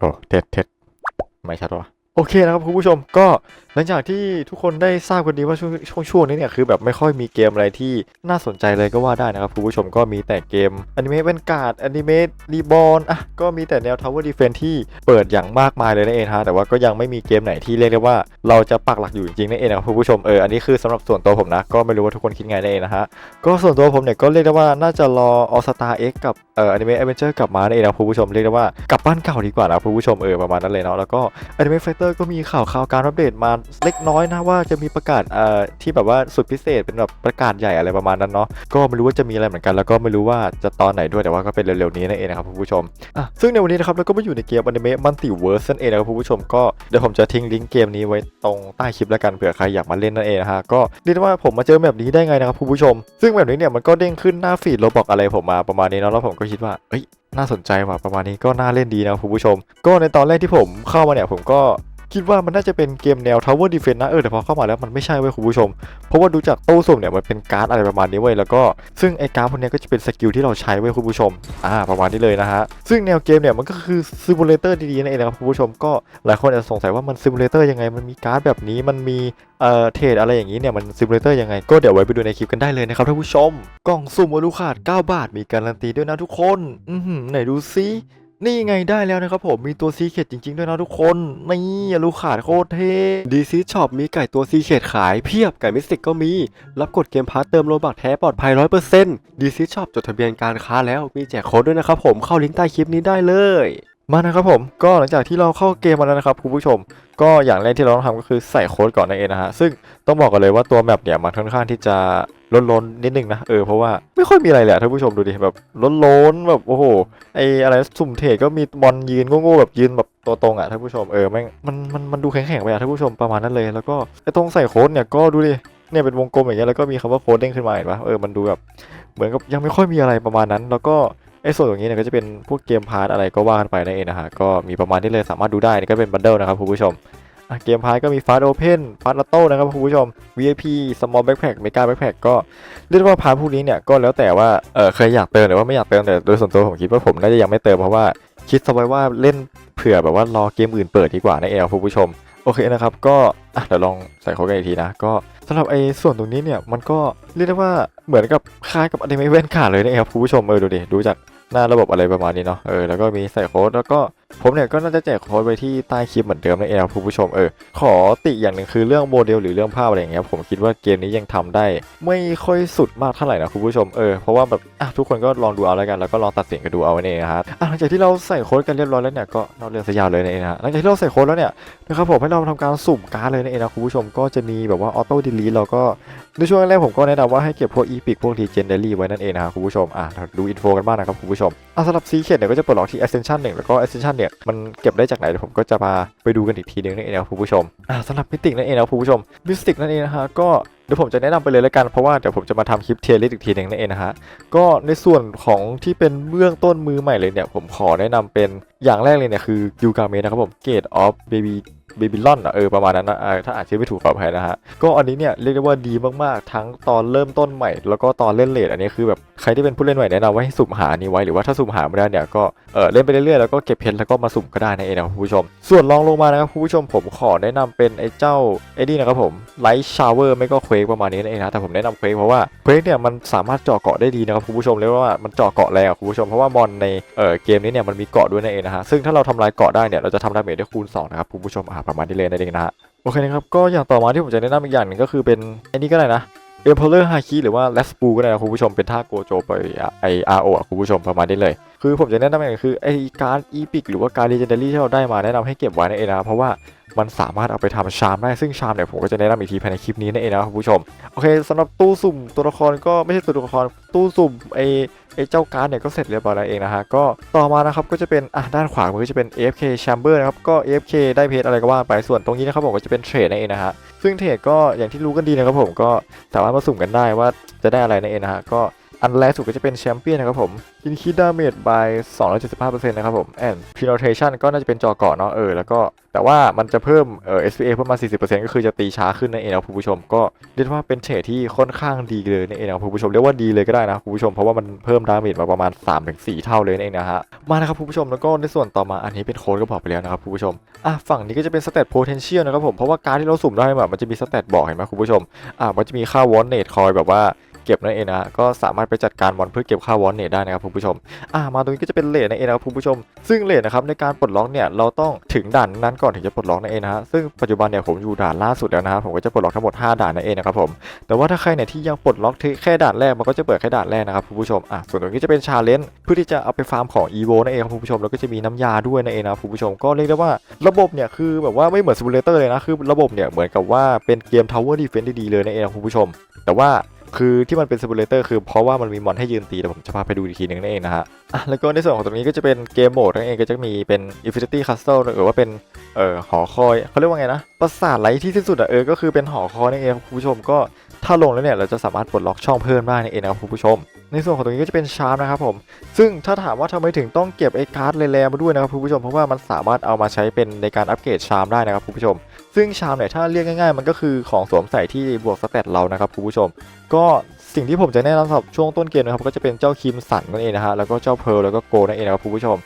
โอ้เท็ดเท็ดไม่ชัดวะ โอเคนะครับคุณผู้ชมก็หลังจากที่ทุกคนได้ทราบกันดีว่าช่วงช่วงช่วงนี้เนี่ยคือแบบไม่ค่อยมีเกมอะไรที่น่าสนใจเลยก็ว่าได้นะครับคุณผู้ชมก็มีแต่เกมอนิเมะเป็นการ์ดอนิเมะรีบอลอะก็มีแต่แนว Tower Defense ที่เปิดอย่างมากมายเลยนั่นเองฮะแต่ว่าก็ยังไม่มีเกมไหนที่เรียกได้ว่าเราจะปักหลักอยู่จริงๆนั่นเองนะครับคุณผู้ชมเอออันนี้คือสำหรับส่วนตัวผมนะก็ไม่รู้ว่าทุกคนคิดไงนั่นเองนะฮะก็ส่วนตัวผมเนี่ยก็เรียกได้ว่าน่าจะรอออสตาเอ็กกับเอ่ออนิเมะเอเวนเจอร์กลับมานั่นเองนะคุณผู้ชมเรียกได้ว่ากลับบ้านเก่าดีกว่านะคุณผู้ชมเออประมาณนั้นเลยเนาะแล้วก็อนิเมะเตอร์ก็มีข่าวข่าวการอัปเดตมาเล็กน้อยนะว่าจะมีประกาศเอ่อที่แบบว่าสุดพิเศษเป็นแบบประกาศใหญ่อะไรประมาณนั้นเนาะก็ไม่รู้ว่าจะมีอะไรเหมือนกันแล้วก็ไม่รู้ว่าจะตอนไหนด้วยแต่ว่าก็เป็นเร็วๆนี้นั่นเองนะครับคุณผู้ชมอะซึ่งในวันนี้นะครับเราก็มาอยู่ในเกมอนิเมะมัลติเวิร์สนั่นเองนะครับคุณผู้ชมก็เดี๋ยวผมจะทิ้งลิงก์เกมนี้ไว้ตรงใต้คลิปแล้วกันเผื่อใครอยากมาเล่นนั่นเองนะฮะก็เรียกได้ว่าผมมาเจอแบบนี้ได้ไงนะครับคุณผู้ชม ซึ่งแบบนี้เนี่ยมันก็เด้งขึ้นหน้าฟีดโรบอกอะไรผมมาประมาณนี้เนาะแล้วผมก็คิดว่าเอ้ยน่าสนใจว่ะประมาณนี้ก็น่าเล่นดีนะคุณผู้ชม ก็ในตอนแรกที่ผมเข้ามาเนี่ยผมก็ คิดว่ามันน่าจะเป็นเกมแนว Tower Defense นะเออแต่พอเข้ามาแล้วมันไม่ใช่เว้ยคุณผู้ชม เพราะว่าดูจากตู้สุ่มเนี่ยมันเป็นการ์ดอะไรประมาณนี้เว้ยแล้วก็ซึ่งไอ้การ์ดพวกนี้ก็จะเป็นสกิลที่เราใช้เว้ยคุณผู้ชมอ่าประมาณนี้เลยนะฮะซึ่งแนวเกมเนี่ยมันก็คือซิมูเลเตอร์ดีๆนั่นเองนะครับคุณผู้ชมก็หลายคนอาจจะสงสัยว่ามันซิมูเลเตอร์ยังไงมันมีการ์ดแบบนี้มันมีเอ่อเทรดอะไรอย่างนี้เนี่ยมันซิมูเลเตอร์ยังไงก็เดี๋ยวไว้ไปดูในคลิปกันได้เลยนะครับท่านผู้ชมกล่องสุ่มอลูขาด9บาทมีการันตีด้วยนะทุกคนอืไหนดูซิ นี่ไงได้แล้วนะครับผมมีตัวซีเคดจริง ๆ ด้วยนะทุกคน นี่อลูขาดโคตรเท่ดีซีช็อปมีไก่ตัวซีเคดขายเพียบไก่มิสติกก็มี รับกดเกมพาร์ตเติมโลบักแท้ปลอดภัย100%ดีซีช็อปจดทะเบียนการค้าแล้วมีแจกโค้ดด้วยนะครับผมเข้าลิงก์ใต้คลิปนี้ได้เลยมานะครับผมก็หลังจากที่เราเข้าเกมมาแล้วนะครับคุณผู้ชม ก็อย่างแรกที่เราต้องทำก็คือใส่โค้ดก่อนนั่นเองนะฮะซึ่งต้องบอกกันเลยว่าตัวแมปเนี่ยมันค่อนข้างที่จะ ล้นๆนิดนึงนะเออเพราะว่าไม่ค่อยมีอะไรเลยอะท่านผู้ชมดูดิแบบล้นๆแบบโอ้โหไออะไรสุ่มเทรดก็มีบอลยืนโง่ๆแบบยืนแบบตัวตรงอะท่านผู้ชมเออแม่งมันมันมันดูแข็งๆไปอะท่านผู้ชมประมาณนั้นเลย แล้วก็ไอตรงใส่โค้ดเนี่ยก็ดูดิเนี่ยเป็นวงกลมอย่างเงี้ยแล้วก็มีคำว่าโค้ดเด้งขึ้นมาเห็นปะเออมันดูแบบเหมือนกับยังไม่ค่อยมีอะไรประมาณนั้น แล้วก็ไอ้ส่วนตรงนี้เนี่ยก็จะเป็นพวกเกมพาร์ทอะไรก็ว่ากันไปนั่นเองนะฮะก็มีประมาณนี้เลยสามารถดูได้นี่ก็เป็นบันเดิลนะครับคุณผู้ชม เกมพายก็มีฟาสต์โอเพนฟาสต์ลอตโต้นะครับคุณผู้ชม VIP small backpack mega backpack ก็เรียกได้ว่าพาร์ทพวกนี้เนี่ยก็แล้วแต่ว่าเออเคยอยากเติมหรือว่าไม่อยากเติมแต่โดยส่วนตัวผมคิดว่าผมน่าจะยังไม่เติมเพราะว่าคิดสไว้ว่าเล่นเผื่อแบบว่ารอเกมอื่นเปิดดีกว่านะเอลคุณผู้ชมโอเคนะครับก็เดี๋ยวลองใส่โค้ดกันอีกทีนะ ก็สำหรับไอ้ส่วนตรงนี้เนี่ยมันก็เรียกได้ว่าเหมือนกับคล้ายกับอนิเมะเว้นขาดเลยนะครับคุณผู้ชมเออดูดิดูจาก หน้าระบบอะไรประมาณนี้เนาะเออแล้วก็มีใส่โค้ดแล้วก็ผมเนี่ยก็น่าจะแจกโค้ดไว้ที่ใต้คลิปเหมือนเดิมนั่นเองครับคุณผู้ชมเออขอติอย่างหนึ่งคือเรื่องโมเดลหรือเรื่องภาพอะไรอย่างเงี้ยผมคิดว่าเกมนี้ยังทำได้ ไม่ค่อยสุดมากเท่าไหร่นะคุณผู้ชมเออเพราะว่าแบบอะทุกคนก็ลองดูเอาแล้วกันแล้วก็ลองตัดสินกันดูเอาเองนะครับอะหลังจากที่เราใส่โค้ดกันเรียบร้อยแล้วเนี่ยก็นอกเรื่องสยาวเลยนั่นเองนะหลังจากที่เราใส่โค้ดแล้วเนี่ยนะครับผมให้เราทำการสุ่มการ์ดเลยนั่นเองนะคุณผู้ชมก็จะมีแบบว่าออโต้ดีลีเราก็ ในช่วงแรกผมก็แนะนำว่าให้เก็บพวกอีพิกพวกทีเจนเดลี่ไว้นั่นเองนะครับคุณผู้ชมอะดูอินโฟกันบ้างนะครับคุณผู้ชมอะสำหรับซีเคดเนี่ยก็จะปลดล็อกที่ Ascension 1แล้วก็ Ascension เนี่ยมันเก็บได้จากไหนเดี๋ยวผมก็จะมาไปดูกันอีกทีนึงนั่นเองนะครับคุณผู้ชมอะสำหรับมิติกนั่นเองนะครับคุณผู้ชมมิสติกนั่นเองนะฮะก็เดี๋ยวผมจะแนะนำไปเลยแล้วกันเพราะว่าเดี๋ยวผมจะมาทำคลิปเทียร์ลิสอีกทีหนึงนั่นเองนะฮะก็ในส่วนของที่เป็นเบื้องต้นมือใหม่เลยเนี่ยผมขอแนะนำเป็นอย่างแรกเลยเนี่ยคือยูกาเมนะครับผมเกตออฟเบบี้ เบบิลอนอะเออประมาณนั้นนะเออถ้าอ่านชื่อไม่ถูกขออภัยนะฮะก็อันนี้เนี่ยเรียกได้ว่าดีมากๆ ทั้งตอนเริ่มต้นใหม่ แล้วก็ตอนเล่นเลดอันนี้คือแบบ ใครที่เป็นผู้เล่นใหม่แนะนำว่าให้สุ่มหานี้ไว้หรือว่าถ้าสุ่มหาไม่ได้เนี่ยก็เออเล่นไปเรื่อยๆแล้วก็เก็บเพชรแล้วก็มาสุ่มก็ได้นั่นเองนะคุณผู้ชม ส่วนรองลงมานะครับคุณผู้ชมผมขอแนะนำเป็นไอ้เจ้าไอ้นี่นะครับผมไลท์ชาวเวอร์ไม่ก็เควกประมาณนี้นั่นเองนะแต่ผมแนะนำเควกเพราะว่าเควกเนี่ยมันสามารถเจาะเกาะได้ดีนะครับคุณผู้ชมเรียกว่ามันเจาะเกาะแรงคุณผู้ชมเพราะว่ามอนในเออเกมนี้เนี่ยมันมีเกาะด้วยนั่นเองนะฮะซึ่งถ้าเราทำลายเกาะได้เนี่ยเราจะทำดาเมจได้คูณ2นะครับคุณผู้ชมอ่าประมาณนี้เลยนั่นเองนะฮะโอเคนะครับก็อย่างต่อมาที่ผมจะแนะนำอีกอย่างนึงก็คือเป็นไอ้นี่ก็ได้นะ e m p e r o r Haki หรือว่าเลสปูก็ได้คุณผู้ชมเป็นท่าโกโจไปไอ RO อะคุณผู้ชมประมาณนี้เลย คือผมจะแนะนำอย่างหนึ่งคือไอการอีพิกหรือว่าการเด Legendary ที่เราได้มาแนะนำให้เก็บไว้นั่นเอนะเพราะว่ามันสามารถเอาไปทำชามได้ซึ่งชามเนี่ยผมก็จะแนะนำอีกทีภายในคลิปนี้นั่นเองนะครับคุณผู้ชมโอเคสำหรับตู้สุ่มตัวละครก็ไม่ใช่ตัวละครตู้สุ่มไอ ไอ้เจ้าการ์ดเนี่ยก็เสร็จเรียบร้อยแล้วเองนะฮะก็ต่อมานะครับก็จะเป็นอะด้านขวามือก็จะเป็น AFK Chamber นะครับก็ AFK ได้เพจอะไรก็ว่าไปส่วนตรงนี้นะครับผมก็จะเป็นเทรดนั่นเองนะฮะซึ่งเทรดก็อย่างที่รู้กันดีนะครับผมก็สามารถมาสุ่มกันได้ว่าจะได้อะไรนั่นเองนะฮะก็ อันแรกสุดก็จะเป็นแชมเปี้ยนนะครับผม Increase Damage by 275%นะครับผม and Penetration ก็น่าจะเป็นจอเกาะเนาะเออแล้วก็แต่ว่ามันจะเพิ่มเอ่อ SPA เพิ่มมา 40%ก็คือจะตีช้าขึ้นนั่นเองนะครับคุณผู้ชม ก็เรียกว่าเป็นเทรดที่ค่อนข้างดีเลยนั่นเองนะครับคุณผู้ชมเรียกว่าดีเลยก็ได้นะคุณผู้ชมเพราะว่ามันเพิ่มดาเมจมาประมาณ 3-4 เท่าเลยนั่นเองนะฮะมานะครับคุณผู้ชมแล้วก็ในส่วนต่อมาอันนี้เป็นโค้ดก็บอกไปแล้วนะครับคุณผู้ชมอะฝั่งนี้ก็จะเป็นสเตต potential นะครับผมเพราะว่าการที่เราสุ่มได้แบบมันจะมีสเตตบอกเห็นไหมคุณผู้ชมอะมันจะมีค่าวอนเนตคอยแบบว่า เก็บนั่นเองนะก็สามารถไปจัดการมอนเพื่อเก็บค่าวอนเนตได้นะครับคุณผู้ชมอ่ามาตรงนี้ก็จะเป็นเลทนั่นเองนะครับคุณผู้ชม ซึ่งเลทนะครับในการปลดล็อกเนี่ยเราต้องถึงด่านนั้นก่อนถึงจะปลดล็อกนั่นเองนะฮะซึ่งปัจจุบันเนี่ยผมอยู่ด่านล่าสุดแล้วนะครับผมก็จะปลดล็อกทั้งหมด 5 ด่านนั่นเองนะครับผมแต่ว่าถ้าใครเนี่ยที่ยังปลดล็อกแค่ด่านแรกมันก็จะเปิดแค่ด่านแรกนะครับคุณผู้ชมอะส่วนตรงนี้จะเป็นชาเลนจ์เพื่อที่จะเอาไปฟาร์มของ EVO นั่นเองครับคุณผู้ชมแล้วก็จะมีน้ำยาด้วยนั่นเองนะคุณผู้ชมก็เรียกได้ว่าระบบเนี่ยคือแบบว่าไม่เหมือนซิมูเลเตอร์เลยนะคือระบบเนี่ยเหมือนกับว่าเป็นเกม Tower Defense ดีๆเลยนั่นเองนะคุณผู้ชม แต่ว่า คือที่มันเป็นซิมูเลเตอร์คือเพราะว่ามันมีมอนให้ยืนตีแต่ผมจะพาไปดูอีกทีหนึ่งนั่นเองนะฮะแล้วก็ในส่วนของตรงนี้ก็จะเป็นเกมโหมดนั่นเองก็จะมีเป็น Infinity Castle หรือว่าเป็นเอ่อหอคอยเขาเรียกว่าไงนะปราสาทไร้ที่สิ้นสุดอะเออก็คือเป็นหอคอยนั่นเองคุณผู้ชมก็ถ้าลงแล้วเนี่ยเราจะสามารถปลดล็อกช่องเพิ่มได้นั่นเองนะครับคุณผู้ชม ในส่วนของตรงนี้ก็จะเป็นชาร์ปนะครับผม ซึ่งถ้าถามว่าทำไมถึงต้องเก็บไอ้การ์ดแรๆมาด้วยนะครับคุณผู้ชม เพราะว่ามันสามารถเอามาใช้เป็นในการอัปเกรดชาร์มได้นะครับคุณผู้ชม ซึ่งชาร์มเนี่ยถ้าเรียกง่ายๆ มันก็คือของสวมใส่ที่บวกสเตตเรานะครับคุณผู้ชม ก็สิ่งที่ผมจะแนะนำสำหรับช่วงต้นเกมนะครับก็จะเป็นเจ้าคิมสันนั่นเองนะฮะ แล้วก็เจ้าเพลแล้วก็โกนั่นเองนะครับคุณผู้ชม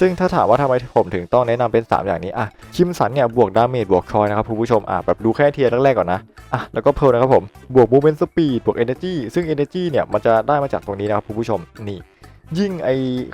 ซึ่งถ้าถามว่าทำไมผมถึงต้องแนะนำเป็น 3 อย่างนี้อะคิมสันเนี่ยบวกดาเมจบวกคอยนะครับคุณผู้ชมอะแบบดูแค่เทียร์แรกๆก่อนนะ อะแล้วก็เพร์ลนะครับผม บวก movement speed บวก energy ซึ่ง energy เนี่ยมันจะได้มาจากตรงนี้นะครับคุณผู้ชมนี่ยิ่งไอ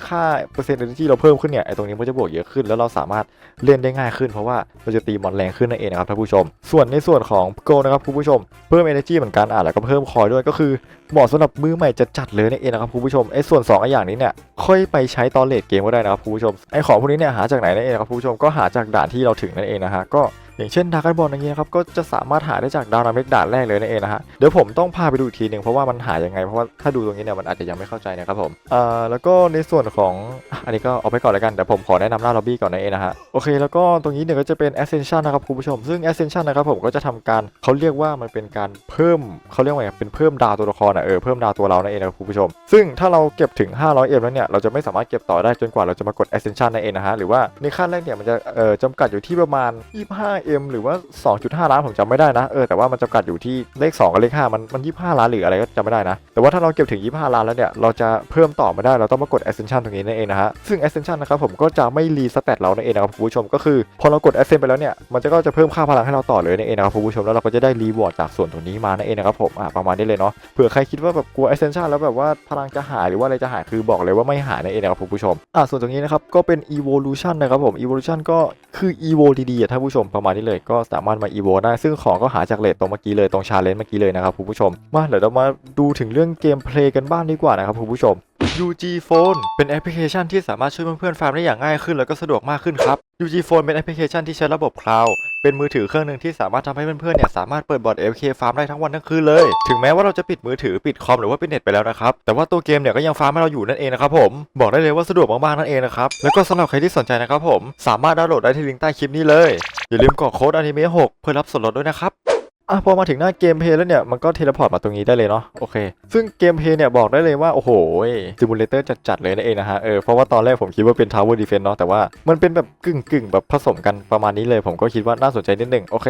ค่าเปอร์เซ็นต์ energy เราเพิ่มขึ้นเนี่ยไอตรงนี้มันจะบวกเยอะขึ้น แล้วเราสามารถเล่นได้ง่ายขึ้นเพราะว่าเราจะตีมอนแรงขึ้นนั่นเองนะครับท่านผู้ชม ส่วนในส่วนของโกนะครับคุณผู้ชมเพิ่ม energy เหมือนกันอะแล้วก็เพิ่มคอยด้วยก็คือเหมาะสำหรับมือใหม่จะจัดเลยนั่นเองนะครับคุณผู้ชมไอส่วน2องไออย่างนี้เนี่ยค่อยไปใช้ตอนเลดเกมก็ได้นะครับคุณผู้ชมไอของพวกนี้เนี่ยหาจากไหนนั่นเองครับคุณผู้ชมก็หาจากด่านที่เราถึงนั่นเองนะฮะก็ อย่างเช่นดาร์กบอลอย่างเงี้ยครับก็จะสามารถหาได้จากดาวนาเมกด่านแรกเลยนั่นเองนะฮะเดี๋ยวผมต้องพาไปดูอีกทีหนึ่งเพราะว่ามันหายังไงเพราะว่าถ้าดูตรงนี้เนี่ยมันอาจจะยังไม่เข้าใจนะครับผมเอ่อแล้วก็ในส่วนของอันนี้ก็เอาไปก่อนแล้วกันเดี๋ยวผมขอแนะนำหน้าล็อบบี้ก่อนนั่นเองนะฮะโอเคแล้วก็ตรงนี้เนี่ยก็จะเป็น Ascension นะครับคุณผู้ชมซึ่ง Ascension นะครับผมก็จะทำการเขาเรียกว่ามันเป็นการเพิ่มเขาเรียกว่าเป็นเพิ่มดาวตัวละครอะเออเพิ่มดาวตัวเรานั่นเองนะคุณผู้ชม ซึ่งถ้าเราเก็บถึง 500 m แล้วเนี่ยเราจะไม่สามารถเก็บต่อได้จนกว่าเราจะมากด Ascension นั่นเองนะฮะหรือว่าในขั้นแรกเนี่ยมันจะเอ่อจำกัดอยู่ที่ประมาณ 5M หรือว่า 2.5 ล้านผมจำไม่ได้นะ เออ แต่ว่ามันจำกัดอยู่ที่เลข 2 กับเลข 5 มัน มัน 25 ล้านหรืออะไรก็จำไม่ได้นะ แต่ว่าถ้าเราเก็บถึง 25 ล้านแล้วเนี่ย เราจะเพิ่มต่อไมาได้ เราต้องมากด Ascension ตรงนี้นั่นเองนะฮะ ซึ่ง Ascension นะครับผมก็จะไม่รีสเตตเรานั่นเองนะครับคุณผู้ชม ก็คือพอเรากด Ascend ไปแล้วเนี่ย มันจะก็จะเพิ่มค่าพลังให้เราต่อเลยนั่นเองนะครับคุณผู้ชม แล้วเราก็จะได้รีวอร์ดจากส่วนตรงนี้มานั่นเองนะครับผมอะประมาณนี้เลยเนาะ เผื่อใครคิดว่าแบบกลัว Ascension แล้วแบบว่าพลังจะหายหรือว่าอะไรจะหาย คือบอกเลยว่าไม่หายนั่นเองนะครับคุณผู้ชมอะส่วนตรงนี้นะครับก็เป็น Evolution นะครับผม Evolution ก็คือ Evo ดีๆอะท่านผู้ชมประมาณนี้เลยก็สามารถมาอีโวได้ ซึ่งของก็หาจากเลทตรงเมื่อกี้เลยตรงชาเลนจ์เมื่อกี้เลยนะครับคุณผู้ชม มาเดี๋ยวเรามาดูถึงเรื่องเกมเพลย์กันบ้างดีกว่านะครับคุณผู้ชม UG Phone เป็นแอปพลิเคชันที่สามารถช่วยเพื่อนๆฟาร์มได้อย่างง่ายขึ้นแล้วก็สะดวกมากขึ้นครับ UG Phone เป็นแอปพลิเคชันที่ใช้ระบบคลาวด์เป็นมือถือเครื่องหนึ่งที่สามารถทำให้เพื่อนๆเนี่ยสามารถเปิดบอร์ด AFK ฟาร์มได้ทั้งวันทั้งคืนเลย ถึงแม้ว่าเราจะปิดมือถือปิดคอมหรือว่าปิดเน็ตไปแล้วนะครับ แต่ว่าตัวเกมเนี่ยก็ยังฟาร์มให้เราอยู่นั่นเองนะครับผม บอกได้เลยว่าสะดวกมากๆนั่นเองนะครับ แล้วก็สำหรับใครที่สนใจนะครับผม สามารถดาวน์โหลดได้ที่ลิงก์ใต้คลิปนี้เลย อย่าลืมกรอกโค้ดอนิเมะ6เพื่อรับส่วนลดด้วยนะครับ อะพอมาถึงหน้าเกมเพลย์แล้วเนี่ยมันก็เทเลพอร์ตมาตรงนี้ได้เลยเนาะโอเคซึ่งเกมเพลย์เนี่ยบอกได้เลยว่า โอ้โหซิมูเลเตอร์จัดๆเลยนั่นเองนะฮะเออเพราะว่าตอนแรกผมคิดว่าเป็น Tower Defense เนาะแต่ว่ามันเป็นแบบกึ่งๆ แบบผสมกันประมาณนี้เลย ผมก็คิดว่าน่าสนใจนิดหนึ่งโอเค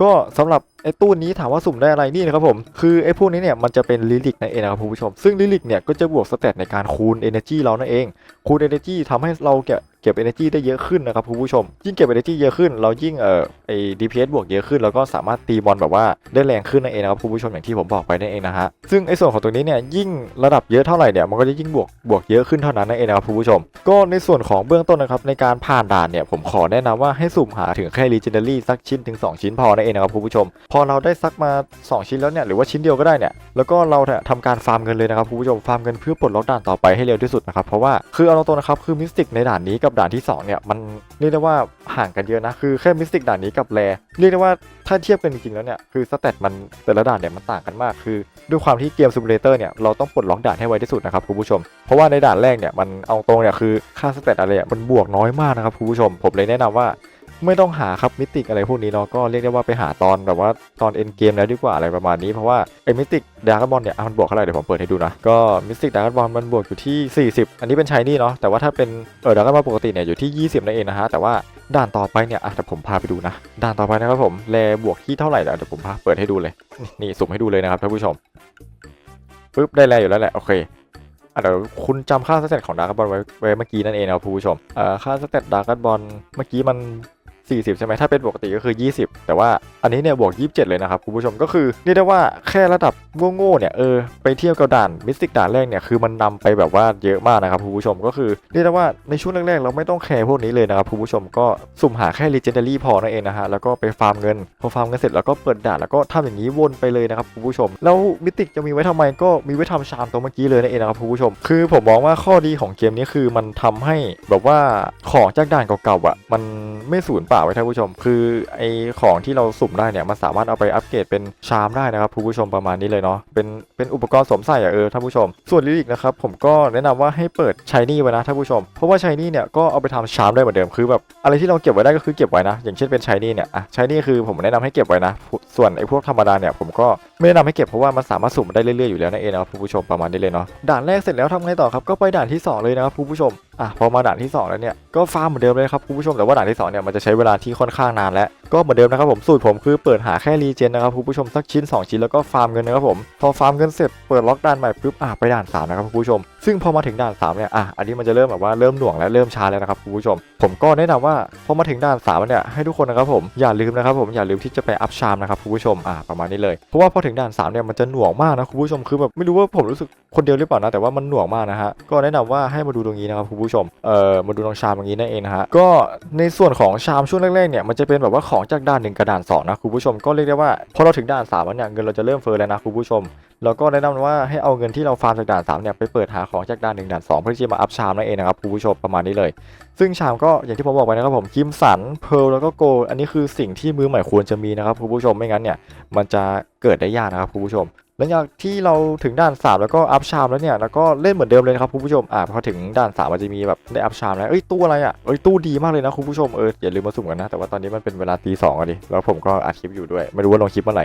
ก็สำหรับไอ้ตู้นี้ถามว่าสุ่มได้อะไรนี่นะครับผมคือไอ้พวกนี้เนี่ยมันจะเป็นลิลิกนั่นเองนะครับคุณผู้ชม ซึ่งลิลิกเนี่ยก็จะบวกสเตตในการคูณ Energy เรานั่นเองคูณ Energy ทำให้เราเก็บ เก็บ Energy ได้เยอะขึ้นนะครับคุณผู้ชม ยิ่งเก็บ Energy เยอะขึ้น เรายิ่งเอ่อไอ้ DPS บวกเยอะขึ้น แล้วก็สามารถตีบอลแบบว่าได้แรงขึ้นนั่นเองนะครับคุณผู้ชมอย่างที่ผมบอกไปนั่นเองนะฮะซึ่งไอ้ส่วนของตรงนี้เนี่ยยิ่งระดับเยอะเท่าไหร่เนี่ยมันก็จะยิ่งบวกบวกเยอะขึ้นเท่านั้นนั่นเองนะครับคุณผู้ชม ก็ในส่วนของเบื้องต้นนะครับในการผ่านด่านเนี่ยผมขอแนะนำว่าให้สุ่มหาถึงแค่ Legendary สักชิ้นถึง 2 ชิ้นพอนั่นเองนะครับคุณผู้ชม พอเราได้สักมา 2 ชิ้นแล้วเนี่ยหรือว่าชิ้นเดียวก็ได้เนี่ยแล้วก็เราเนี่ยทำการฟาร์มเงินเลยนะครับคุณผู้ชมฟาร์มเงินเพื่อปลดล็อกด่านต่อไปให้เร็วที่สุดนะครับเพราะว่าคือเอาตรงๆนะครับคือมิสติกในด่านนี้กับด่านที่สองเนี่ย มันเรียกได้ว่าห่างกันเยอะนะ คือแค่มิสติกด่านนี้กับแรเรียกได้ว่าถ้าเทียบกันจริงๆแล้วเนี่ย คือสเตตมันแต่ละด่านเนี่ยมันต่างกันมาก คือด้วยความที่เกมซิมูเลเตอร์เนี่ยเราต้องปลดล็อกด่านให้ไวที่สุดนะครับคุณผู้ชม เพราะว่าในด่านแรกเนี่ยมันเอาตรงเนี่ยคือค่าสเตตอะไรอะมันบวกน้อยมากนะครับคุณผู้ชม ผมเลยแนะนำว่า ไม่ต้องหาครับมิติกอะไรพวกนี้เนาะก็เรียกได้ว่าไปหาตอนแบบว่าตอนเอ็นเกมแล้วดีกว่าอะไรประมาณนี้เพราะว่าไอ้มิติกดาร์กบอลเนี่ยมันบวกเท่าไหร่เดี๋ยวผมเปิดให้ดูนะก็มิติกดาร์กบอลมันบวกอยู่ที่ 40 อันนี้เป็นชายนี่เนาะแต่ว่าถ้าเป็นเออดาร์กบอลปกติเนี่ยอยู่ที่ 20นั่นเองนะฮะแต่ว่าด่านต่อไปเนี่ยอะเดี๋ยวผมพาไปดูนะ ด่านต่อไปนะครับผมแลบวกที่เท่าไหร่เดี๋ยวผมพาเปิดให้ดูเลยนี่สุ่มให้ดูเลยนะครับท่านผู้ชมปึ๊บได้แลอยู่แล้วแหละโอเคอะเดี๋ยวคุณจำค่าสเตตของดาร์กบอลไว้ไว้เมื่อกี้นั่นเองนะครับผู้ชมเอ่อค่าสเตตดาร์กบอลเมื่อกี้มัน 40 ใช่ไหมถ้าเป็นปกติก็คือ 20 แต่ว่าอันนี้เนี่ยบวก 27 เลยนะครับคุณผู้ชมก็คือเรียกได้ว่าแค่ระดับโง่ๆเนี่ยเออไปเที่ยบกับด่านมิสติกด่านแรกเนี่ยคือมันนำไปแบบว่าเยอะมากนะครับคุณผู้ชมก็คือเรียกได้ว่าในช่วงแรกๆ เราไม่ต้องแคร์พวกนี้เลยนะครับคุณผู้ชมก็สุ่มหาแค่ legendary พอนั่นเองนะฮะแล้วก็ไปฟาร์มเงินพอฟาร์มเงินเสร็จแล้วก็เปิดด่านแล้วก็ทำอย่างนี้วนไปเลยนะครับคุณผู้ชม แล้วมิติกจะมีไว้ทำไมก็มีไว้ทำชามตัวเมื่อกี้เลยนั่นเองนะครับคุณผู้ชม คือผมมองว่าข้อดีของเกมนี้คือมันทำให้แบบว่าของจากด่านเก่าๆอะมันไม่สูญปล่าไว้ท่านผู้ชม คือไอของที่เราสุ่มได้เนี่ยมันสามารถเอาไปอัปเกรดเป็นชามได้นะครับคุณผู้ชมประมาณนี้เลยเนาะเป็นเป็นอุปกรณ์สวมใส่อะเออท่านผู้ชม ส่วนลิลิกนะครับผมก็แนะนำว่าให้เปิดชายนี่ไว้นะท่านผู้ชม เพราะว่าชายนี่เนี่ยก็เอาไปทำชามได้เหมือนเดิมคือแบบอะไรที่เราเก็บไว้ได้ก็คือเก็บไว้นะ อย่างเช่นเป็นชายนี่เนี่ยอะชายนี่คือผมแนะนำให้เก็บไว้นะ ส่วนไอพวกธรรมดาเนี่ยผมก็ไม่แนะนำให้เก็บเพราะว่ามันสามารถสุ่มได้เรื่อยๆอยู่แล้วนั่นเองนะครับคุณผู้ชมประมาณนี้เลยเนาะด่านแรกเสร็จแล้วทำไงต่อครับก็ไปด่านที่สองเลยนะครับผู้ชม อะพอมาด่านที่สองแล้วเนี่ยก็ฟาร์มเหมือนเดิมเลยครับคุณผู้ชมแต่ว่าด่านที่สองเนี่ยมันจะใช้เวลาที่ค่อนข้างนานแล้วก็เหมือนเดิมนะครับผมสูตรผมคือเปิดหาแค่รีเจนนะครับคุณผู้ชมสักชิ้น 2 ชิ้นแล้วก็ฟาร์มเงินนะครับผมพอฟาร์มเงินเสร็จเปิดล็อกด่านใหม่ปุ๊บอะไปด่านสามนะครับคุณผู้ชม ซึ่งพอมาถึงด่าน3เนี่ยอะอันนี้มันจะเริ่มแบบว่าเริ่มหน่วงและเริ่มช้าแล้วนะครับคุณผู้ชม ผมก็แนะนำว่าพอมาถึงด่าน3เนี่ยให้ทุกคนนะครับผมอย่าลืมนะครับผมอย่าลืมที่จะไปอัพชามนะครับคุณผู้ชมอะประมาณนี้เลยเพราะว่าพอถึงด่าน3เนี่ยมันจะหน่วงมากนะคุณผู้ชมคือแบบไม่รู้ว่าผมรู้สึกคนเดียวหรือเปล่านะแต่ว่ามันหน่วงมากนะฮะก็แนะนำว่าให้มาดูตรงนี้นะครับคุณผู้ชมเอ่อมาดูตรงชามตรงนี้นั่นเองนะฮะก็ในส่วนของชามช่วงแรกๆเนี่ยมันจะเป็นแบบว่าของจากด่านหนึ่งกับด่านสองนะคุณผู้ชมก็เรียกได้ว่าพอเราถึงด่านสามแล้วเนี่ยเงินเราจะเริ่มเฟ้อแล้วนะคุณผู้ชมแล้วก็แนะนำว่าให้เอาเงินที่เราฟาร์มจากด่าน3เนี่ยไปเปิดหาของจากด่าน1ด่าน2เพื่อที่จะมาอัพชามนั่นเองนะครับคุณผู้ชมประมาณนี้เลย ซึ่งชามก็อย่างที่ผมบอกไปนะครับผมคิมสันเพลแล้วก็โกอันนี้คือสิ่งที่มือใหม่ควรจะมีนะครับคุณผู้ชมไม่งั้นเนี่ยมันจะเกิดได้ยากนะครับคุณผู้ชม ลังจากที่เราถึงด่านสามแล้วก็อัพชามแล้วเนี่ยแล้วก็เล่นเหมือนเดิมเลยครับคุณผู้ชมอ่าพอถึงด่านสามันจะมีแบบได้อัพชามแล้วเอ้ยตู้อะไรอะเอ้ยตู้ดีมากเลยนะคุณผู้ชมเอออย่าลืมมาสุ่มกันนะแต่ว่าตอนนี้มันเป็นเวลาตีสองอะดิแล้วผมก็อัดคลิปอยู่ด้วย ไม่รู้ว่าลงคลิปเมื่อไหร่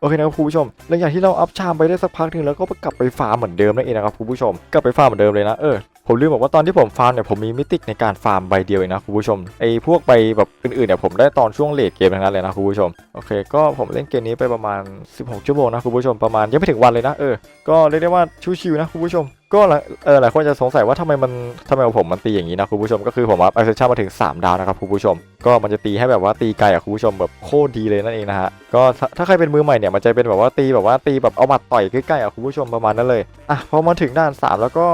โอเคนะครับคุณผู้ชมหลังจากที่เราอัพชามไปได้สักพักหนึ่งแล้วก็กลับไปฟาร์มเหมือนเดิมนั่นเองนะครับคุณผู้ชมกลับไปฟาร์มเหมือนเดิมเลยนะเออ ผมลืมบอกว่าตอนที่ผมฟาร์มเนี่ยผมมีมิติในการฟาร์มใบเดียวเองนะคุณผู้ชมไอ้พวกใบแบบอื่นๆเนี่ยผมได้ตอนช่วงเลทเกมทั้งนั้นเลยนะคุณผู้ชมโอเค ก็ผมเล่นเกมนี้ไปประมาณ 16 ชั่วโมงนะคุณผู้ชมประมาณยังไม่ถึงวันเลยนะเออก็เรียกได้ว่าชิวๆนะคุณผู้ชมก็หลายเออหลายคนจะสงสัยว่าทำไมมันทำไมผมมันตีอย่างนี้นะคุณผู้ชมก็คือผมอัพไอเซชั่นมาถึง 3 ดาวนะครับคุณผู้ชม ก็มันจะตีให้แบบว่าตีไกลอะคุณผู้ชมแบบโคตรดีเลยนั่นเองนะฮะก็ถ้าใครเป็นมือใหม่เนี่ยมันจะเป็นแบบว่าตีแบบว่าตีแบบเอาหมัดต่อยใกล้ๆอะคุณผู้ชมประมาณนั้นเลยอะพอมาถึงด่าน 3 แล้วก็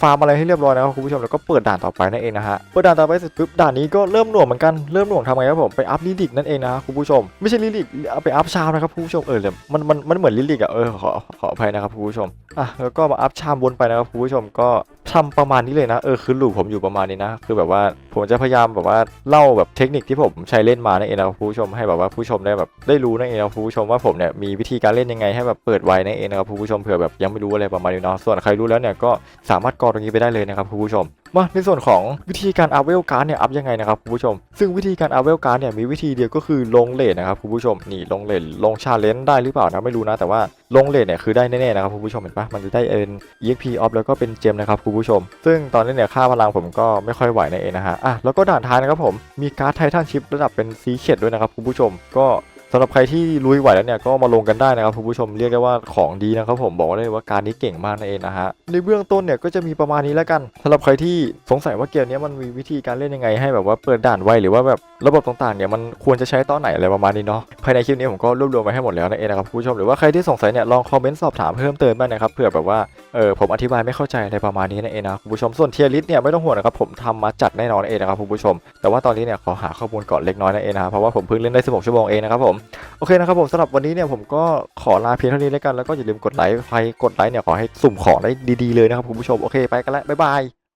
ฟาร์มอะไรให้เรียบร้อยนะครับคุณผู้ชมแล้วก็เปิดด่านต่อไปนั่นเองนะฮะเปิดด่านต่อไปเสร็จปุ๊บด่านนี้ก็เริ่มหน่วงเหมือนกันเริ่มหน่วงทำไงครับผมไปอัพลิลิกนั่นเองนะคุณผู้ชม ไม่ใช่ลิลิกเอาไปอัพชามนะครับคุณผู้ชมเออเดี๋ยวมันมันมันเหมือนลิลิกอะเออขอขออภัยนะครับคุณผู้ชมอะแล้วก็มาอัพชามวนไปนะครับคุณผู้ชมก็ ทำประมาณนี้เลยนะ เออคือลูกผมอยู่ประมาณนี้นะ คือแบบว่าผมจะพยายามแบบว่าเล่าแบบเทคนิคที่ผมใช้เล่นมานั่นเองนะครับผู้ชมให้แบบว่าผู้ชมได้แบบได้รู้นั่นเองนะครับผู้ชมว่าผมเนี่ยมีวิธีการเล่นยังไงให้แบบเปิดไวนั่นเองนะครับผู้ชมเผื่อแบบยังไม่รู้อะไรประมาณนี้เนาะส่วนใครรู้แล้วเนี่ยก็สามารถกรอตรงนี้ไปได้เลยนะครับผู้ชม มาในส่วนของวิธีการอัพเวลการ์ดเนี่ยอัพยังไงนะครับคุณผู้ชม ซึ่งวิธีการอัพเวลการ์ดเนี่ยมีวิธีเดียวก็คือลงเลทนะครับคุณผู้ชมนี่ลงเลทลงชาเลนจ์ได้หรือเปล่านะไม่รู้นะแต่ว่าลงเลทเนี่ยคือได้แน่ๆนะครับคุณผู้ชมเห็นปะมันจะได้เป็น EXP off แล้วก็เป็นเจมนะครับคุณผู้ชม ซึ่งตอนนี้เนี่ยค่าพลังผมก็ไม่ค่อยไหวนั่นเองนะฮะอะแล้วก็ด่านท้ายนะครับผมมีการ์ดไททันชิพระดับเป็นซีเ e ดด้วยนะครับคุณผู้ชมก็ สำหรับใครที่ลุยไหวแล้วเนี่ยก็มาลงกันได้นะครับคุณผู้ชมเรียกได้ว่าของดีนะครับผมบอกเลยว่าการนี้เก่งมากนั่นเองนะฮะในเบื้องต้นเนี่ยก็จะมีประมาณนี้แล้วกันสำหรับใครที่สงสัยว่าเกมนี้มันมีวิธีการเล่นยังไงให้แบบว่าเปิดด่านไวหรือว่าแบบระบบต่างๆเนี่ยมันควรจะใช้ตอนไหนอะไรประมาณนี้เนาะภายในคลิปนี้ผมก็รวบรวมไว้ให้หมดแล้วนั่นเองนะครับคุณผู้ชมหรือว่าใครที่สงสัยเนี่ยลองคอมเมนต์สอบถามเพิ่มเติมบ้างนะครับเผื่อแบบว่าเออผมอธิบายไม่เข้าใจอะไรประมาณนี้นั่นเองนะคุณผู้ชมส่วนเทียริสเนี่ยไม่ต้องห่วงนะครับผมทำมาจัดแน่นอนเองนะครับคุณผู้ชม แต่ว่าตอนนี้เนี่ยขอหาข้อมูลก่อนเล็กน้อยนั่นเองนะเพราะว่าผมเพิ่งเล่นได้16ชั่วโมงเองนะครับผมโอเคนะครับผมสำหรับวันนี้เนี่ยผมก็ขอลาเพียงเท่านี้แล้วกันแล้วก็อย่าลืมกดไลค์ใครกดไลค์เนี่ยขอให้สุ่มของได้ดีๆเลยนะครับคุณผู้ชมโอเคไปกันแล้วบ๊ายบาย